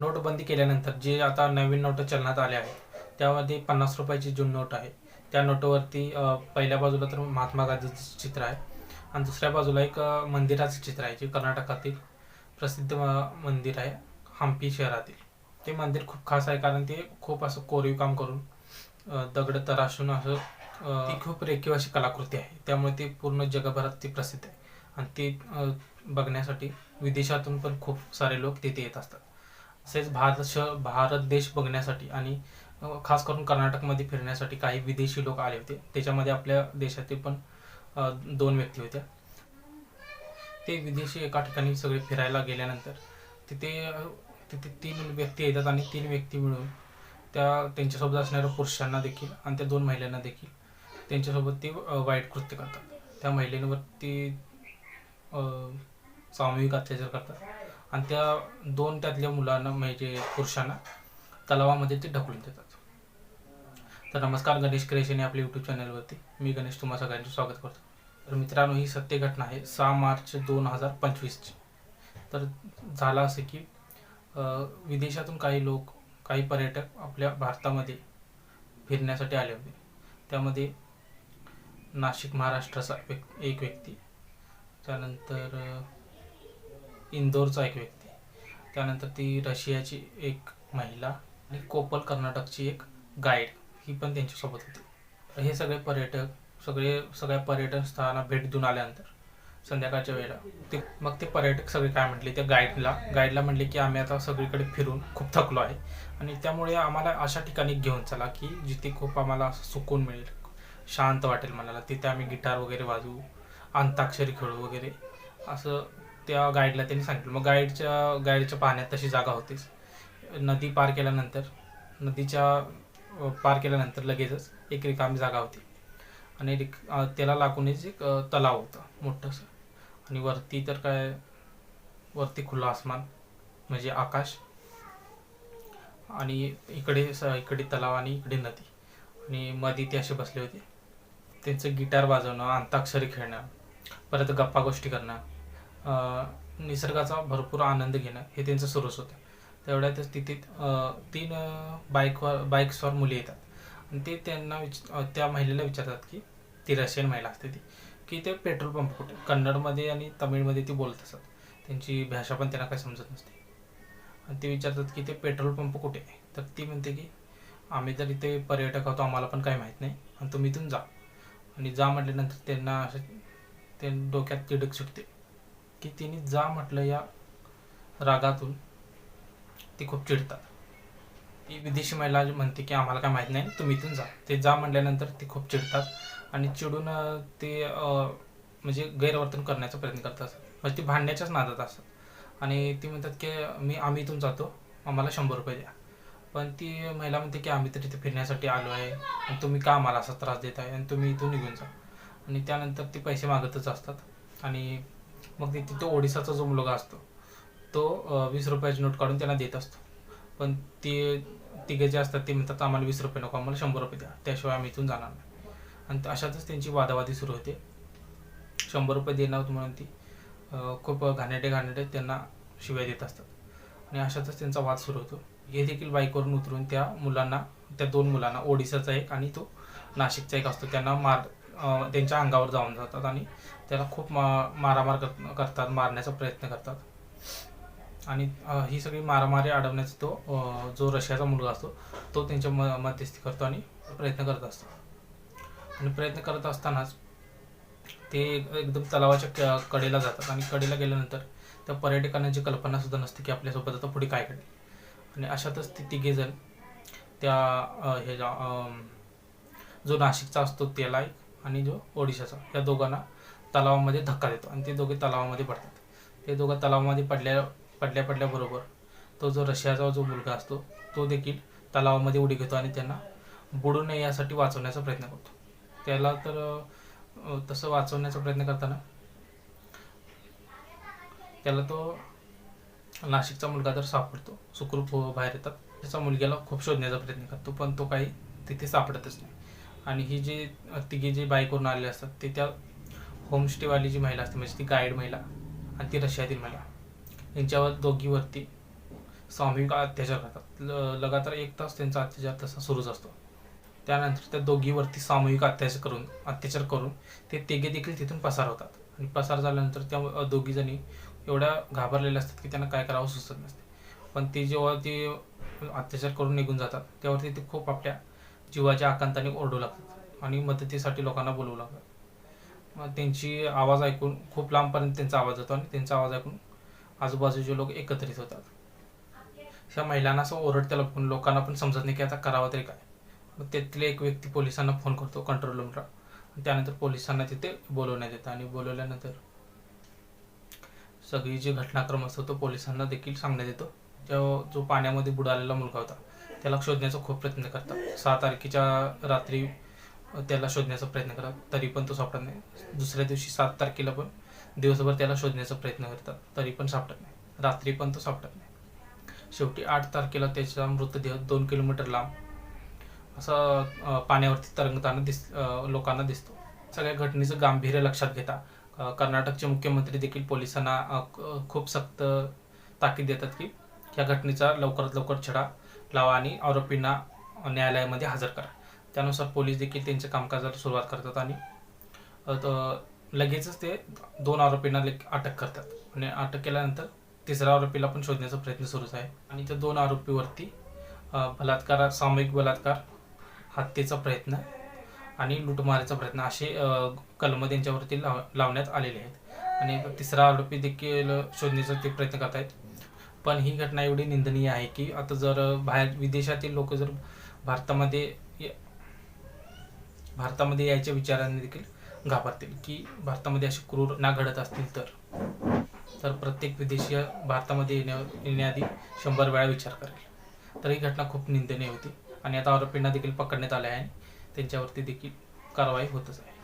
नोटबंदी केल्यानंतर जे आता नवीन नोट चलनात आले आहेत त्यामध्ये पन्नास रुपयाची जून नोट आहे. त्या नोटवरती पहिल्या बाजूला तर महात्मा गांधीचं चित्र आहे आणि दुसऱ्या बाजूला एक मंदिराचं चित्र आहे जे कर्नाटकातील प्रसिद्ध मंदिर आहे हम्पी शहरातील. ते मंदिर खूप खास आहे कारण ते खूप असं कोरीव काम करून दगड तराशून असं ती खूप रेखीव अशी कलाकृती आहे. त्यामुळे ती पूर्ण जगभरात ती प्रसिद्ध आहे. आणि ती बघण्यासाठी विदेशातून पण खूप सारे लोक तिथे येत असतात. तसेच भारत श भारत देश बघण्यासाठी आणि खास करून कर्नाटकमध्ये फिरण्यासाठी काही विदेशी लोक आले होते. त्याच्यामध्ये आपल्या देशातील पण दोन व्यक्ती होत्या. ते विदेशी एका ठिकाणी सगळे फिरायला गेल्यानंतर तिथे तिथे तीन व्यक्ती येतात आणि तीन व्यक्ती मिळून त्या त्यांच्यासोबत असणाऱ्या पुरुषांना देखील आणि त्या दोन महिलांना देखील त्यांच्यासोबत ते वाईट कृत्य करतात. त्या महिलेंवरती सामूहिक अत्याचार करतात. आणि त्या दोन त्यातल्या मुलांना म्हणजे पुरुषांना तलावामध्ये ते ढकलून देतात. तर नमस्कार गणेश क्रिएशन या आपल्या यूट्यूब चॅनलवरती. मी गणेश तुम्हा सगळ्यांचे स्वागत करतो. तर मित्रांनो ही सत्य घटना आहे सहा मार्च दोन हजार पंचवीसची. तर झालं असं की विदेशातून काही लोक काही पर्यटक आपल्या भारतामध्ये फिरण्यासाठी आले होते. त्यामध्ये नाशिक महाराष्ट्राचा व्यक्- एक व्यक्ती. त्यानंतर इंदोरचा एक व्यक्ती त्यानंतर ती रशियाची एक महिला आणि कोपल कर्नाटकची एक गाईड ही पण त्यांच्यासोबत होती. हे सगळे पर्यटक सगळे सगळ्या पर्यटन स्थळांना भेट देऊन आल्यानंतर संध्याकाळच्या वेळेला ते मग ते पर्यटक सगळे काय म्हटले त्या गाईडला गाईडला म्हटले की आम्ही आता सगळीकडे फिरून खूप थकलो आहे. आणि त्यामुळे आम्हाला अशा ठिकाणी घेऊन चला की जिथे खूप आम्हाला असं सुकून मिळेल शांत वाटेल मनाला. तिथे आम्ही गिटार वगैरे वाजवू अंताक्षरी खेळू वगैरे. असं त्या गाईडला त्यांनी सांगितलं. मग गाईडच्या गाईडच्या पाहण्यात तशी जागा होतीच. नदी पार केल्यानंतर नदीच्या पार केल्यानंतर लगेचच एक रिकामी जागा होती. आणि रिक त्याला लागूनच एक तलाव होता मोठंसं. आणि वरती तर काय वरती खुलं आसमान म्हणजे आकाश. आणि इकडे स इकडे तलाव आणि इकडे नदी. आणि मध्ये ते असे बसले होते. त्यांचं गिटार वाजवणं अंताक्षरी खेळणं परत गप्पा गोष्टी करणं. निसर्गाचा भरपूर आनंद घेणं हे त्यांचं सुरूच होतं. तेवढ्यातच तिथे तीन बाईकवर बाईक्सवर मुली येतात. आणि ते त्यांना विच त्या महिलेला विचारतात की ती रशियन महिला असते ती की ते पेट्रोल पंप कुठे? कन्नडमध्ये आणि तमिळमध्ये ती बोलत असतात त्यांची भाषा पण त्यांना काही समजत नसते. आणि ते विचारतात की ते पेट्रोल पंप कुठे आहे? तर ती म्हणते की आम्ही तर इथे पर्यटक आहोत आम्हाला पण काही माहीत नाही. आणि तुम्ही इथून जा. आणि जा म्हटल्यानंतर त्यांना असं ते डोक्यात तिडक सुटते. की तिने जा म्हटलं या रागातून. ती खूप चिडतात. ती विदेशी महिला म्हणते की आम्हाला काय माहीत नाही तुम्ही इथून जा. ते जा म्हटल्यानंतर ते खूप चिडतात आणि चिडून ते म्हणजे गैरवर्तन करण्याचा प्रयत्न करत असतात म्हणजे ती भांडण्याच्याच नादात असतात. आणि ती म्हणतात की मी आम्ही इथून जातो. आम्हाला शंभर रुपये द्या. पण ती महिला म्हणते की आम्ही तर इथे फिरण्यासाठी आलो आहे. आणि तुम्ही का आम्हाला असा त्रास देत आहे आणि तुम्ही इथून निघून जा. आणि त्यानंतर ते पैसे मागतच असतात. आणि मग ते तिथे ओडिसाचा जो मुलगा असतो तो वीस रुपयाची नोट काढून त्यांना देत असतो. पण ते तिघे जे असतात ते म्हणतात आम्हाला वीस रुपये नको आम्हाला शंभर रुपये द्या. त्याशिवाय आम्ही इथून जाणार नाही. आणि अशातच त्यांची वादावादी सुरू होते. शंभर रुपये देणार म्हणून ती खूप घाणेटे घाणेटे त्यांना शिवाय देत असतात. आणि अशातच त्यांचा वाद सुरू होतो. हे देखील बाईकवरून उतरून त्या मुलांना त्या दोन मुलांना ओडिसाचा एक आणि तो नाशिकचा एक असतो. त्यांना मार त्यांच्या अंगावर जाऊन जातात आणि त्याला खूप मा मारामार कर- करतात मारण्याचा प्रयत्न करतात. आणि ही सगळी मारामारी अडवण्याचा तो जो रशियाचा मुलगा असतो तो त्यांच्या म मध्यस्थी करतो आणि प्रयत्न करत असतो. आणि प्रयत्न करत असतानाच ते एकदम तलावाच्या क- कडेला जातात आणि कडेला गेल्यानंतर त्या पर्यटकांना जी कल्पना सुद्धा नसते की आपल्यासोबत आता पुढे काय घडेल. आणि अशातच ते तिघे जण त्या हे जो नाशिकचा असतो त्याला एक आणि जो ओडिशाचा या दोघांना तलावामध्ये धक्का देतो आणि ते दोघे तलावामध्ये पडतात. ते दोघं तलावामध्ये पडल्या पडल्या पडल्याबरोबर तो जो रशियाचा जो मुलगा असतो तो देखील तलावामध्ये उडी घेतो आणि त्यांना बुडू नये यासाठी वाचवण्याचा प्रयत्न करतो. त्याला तर तसं वाचवण्याचा प्रयत्न करताना त्याला तो नाशिकचा मुलगा तर सापडतो. सुखरूप बाहेर येतात. त्याचा मुलग्याला खूप शोधण्याचा प्रयत्न करतो पण तो काही तिथे सापडतच नाही. आणि ही जी तिघी जे बाईकवरून आलेले असतात ते त्या होमस्टेवाली जी महिला असते. म्हणजे ती गाईड महिला आणि ती रशियातील महिला. यांच्यावर दोघीवरती सामूहिक अत्याचार करतात. ल- लगातार एक तास त्यांचा अत्याचार तसा सुरूच असतो. त्यानंतर त्या दोघीवरती सामूहिक अत्याचार करून अत्याचार करून ते तिघे देखील तिथून पसार होतात. आणि पसार झाल्यानंतर त्या दोघीजणी एवढ्या घाबरलेल्या असतात की त्यांना काय करावं सुचत नसते. पण ती जेव्हा ते अत्याचार करून निघून जातात त्यावरती ते खूप आपल्या जीवाच्या आकांताने ओरडू लागतात आणि मदतीसाठी लोकांना बोलवू लागतात. मग त्यांची आवाज ऐकून खूप लांबपर्यंत त्यांचा आवाज येतो आणि त्यांचा आवाज ऐकून आजूबाजूचे लोक एकत्रित होतात. त्या महिलांना असं ओरडत्याला फोन लोकांना पण समजत नाही की आता करावं तरी काय. मग त्यातले एक व्यक्ती पोलिसांना फोन करतो कंट्रोल रूमला त्यानंतर पोलिसांना तिथे बोलवण्यात येतं आणि बोलवल्यानंतर सगळी जी घटनाक्रम असतो तो पोलिसांना देखील सांगण्यात येतो. जो जो पाण्यामध्ये बुडालेला मुलगा होता. त्याला शोधण्याचा खूप प्रयत्न करतात सहा तारखेच्या रात्री त्याला शोधण्याचा प्रयत्न करतात तरी पण तो सापडत नाही. दुसऱ्या दिवशी सात तारखेला पण दिवसभर त्याला शोधण्याचा प्रयत्न करतात. तरी पण सापडत नाही. रात्री पण तो सापडत नाही. शेवटी आठ तारखेला त्याचा मृतदेह दोन किलोमीटर लांब असं पाण्यावरती तरंगताना दिस लोकांना दिसतो. सगळ्या घटनेचं गांभीर्य लक्षात घेता. कर्नाटकचे मुख्यमंत्री देखील पोलिसांना खूप सक्त ताकीद देतात की या घटनेचा लवकरात लवकर छडा लावा आणि आरोपींना न्यायालयामध्ये हजर करा. त्यानुसार पोलीस देखील त्यांच्या कामकाजाला सुरुवात करतात आणि त- लगेचच ते दोन आरोपींना लेक- अटक करतात. आणि अटक केल्यानंतर तिसऱ्या आरोपीला पण शोधण्याचा प्रयत्न सुरूच आहे. आणि त्या दोन आरोपीवरती बलात्कार सामूहिक बलात्कार हत्येचा प्रयत्न आणि लुटमारीचा प्रयत्न असे कलम त्यांच्यावरती लाव लावण्यात आलेले आहेत. आणि तिसरा आरोपी देखील शोधण्याचा ते प्रयत्न करत आहेत पण ही घटना एवढी निंदनीय आहे की आता जर बाहेर विदेशातील लोक जर भारतामध्ये ये- भारतामध्ये यायच्या विचाराने देखील घाबरतील की भारतामध्ये असे क्रूर ना घडत असतील तर. तर प्रत्येक विदेशी भारतामध्ये येण्या येण्याआधी शंभर वेळा विचार करेल. तर ही घटना खूप निंदनीय होती आणि आता आरोपींना देखील पकडण्यात आले आहे त्यांच्यावरती देखील कारवाई होतच आहे.